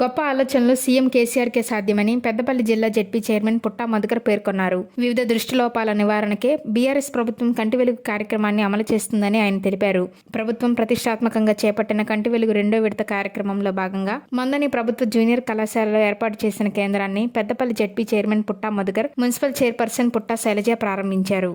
గొప్ప ఆలోచనలు సీఎం కేసీఆర్కే సాధ్యమని పెద్దపల్లి జిల్లా జెడ్పీ చైర్మన్ పుట్టా మధుకర్ పేర్కొన్నారు. వివిధ దృష్టిలోపాల నివారణకే బీఆర్ఎస్ ప్రభుత్వం కంటి వెలుగు కార్యక్రమాన్ని అమలు చేస్తుందని ఆయన తెలిపారు. ప్రభుత్వం ప్రతిష్టాత్మకంగా చేపట్టిన కంటి వెలుగు రెండో విడత కార్యక్రమంలో భాగంగా మందని ప్రభుత్వ జూనియర్ కళాశాలలో ఏర్పాటు చేసిన కేంద్రాన్ని Peddapalli ZP chairman Putta Madhukar municipal chairperson Putta Shailaja ప్రారంభించారు.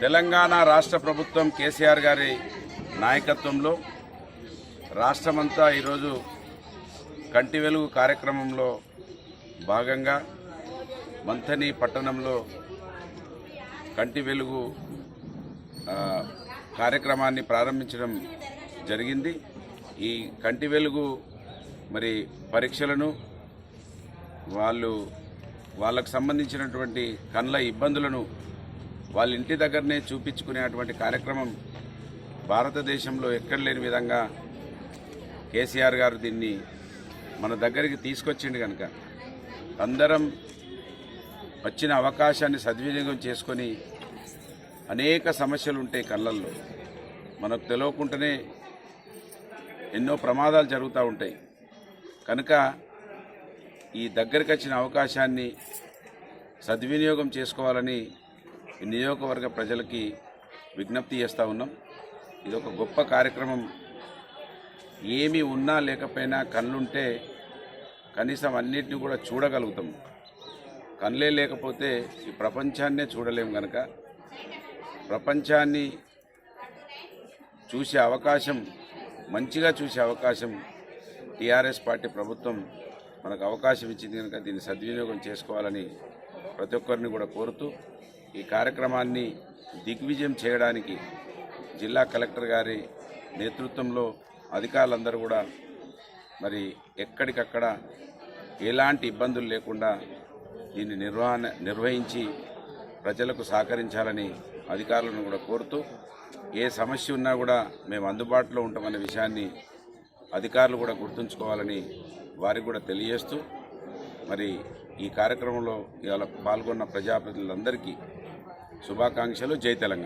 తెలంగాణ రాష్ట్ర ప్రభుత్వం కేసీఆర్ గారి నాయకత్వంలో రాష్ట్రమంతా ఈరోజు కంటి వెలుగు కార్యక్రమంలో భాగంగా మంథని పట్టణంలో కంటి వెలుగు కార్యక్రమాన్ని ప్రారంభించడం జరిగింది. ఈ కంటి వెలుగు మరి పరీక్షలను వాళ్ళు వాళ్ళకు సంబంధించినటువంటి కండ్ల ఇబ్బందులను వాళ్ళ ఇంటి దగ్గరనే చూపించుకునేటువంటి కార్యక్రమం భారతదేశంలో ఎక్కడ లేని విధంగా కేసీఆర్ గారు దీన్ని మన దగ్గరికి తీసుకొచ్చిండు కనుక అందరం వచ్చిన అవకాశాన్ని సద్వినియోగం చేసుకొని అనేక సమస్యలు ఉంటాయి కళ్ళల్లో. మనకు తెలియకుండానే ఎన్నో ప్రమాదాలు జరుగుతూ ఉంటాయి. కనుక ఈ దగ్గరికి వచ్చిన అవకాశాన్ని సద్వినియోగం చేసుకోవాలని ఈ నియోజకవర్గ ప్రజలకి విజ్ఞప్తి చేస్తూ ఉన్నాం. ఇది ఒక గొప్ప కార్యక్రమం. ఏమి ఉన్నా లేకపోయినా కళ్ళుంటే కనీసం అన్నిటిని కూడా చూడగలుగుతాం. కళ్ళే లేకపోతే ఈ ప్రపంచాన్నే చూడలేం కనుక ప్రపంచాన్ని చూసే అవకాశం మంచిగా చూసే అవకాశం టీఆర్ఎస్ పార్టీ ప్రభుత్వం మనకు అవకాశం ఇచ్చింది కనుక దీన్ని సద్వినియోగం చేసుకోవాలని ప్రతి ఒక్కరిని కూడా కోరుతూ ఈ కార్యక్రమాన్ని దిగ్విజయం చేయడానికి జిల్లా కలెక్టర్ గారి నేతృత్వంలో అధికారులందరూ కూడా మరి ఎక్కడికక్కడ ఎలాంటి ఇబ్బందులు లేకుండా దీన్ని నిర్వహణ నిర్వహించి ప్రజలకు సహకరించాలని అధికారులను కూడా కోరుతూ ఏ సమస్య ఉన్నా కూడా మేము అందుబాటులో ఉంటామనే విషయాన్ని అధికారులు కూడా గుర్తుంచుకోవాలని వారికి కూడా తెలియజేస్తూ మరి ఈ కార్యక్రమంలో ఇవాళ పాల్గొన్న ప్రజాప్రతినిధులందరికీ శుభాకాంక్షలు. జై తెలంగాణ.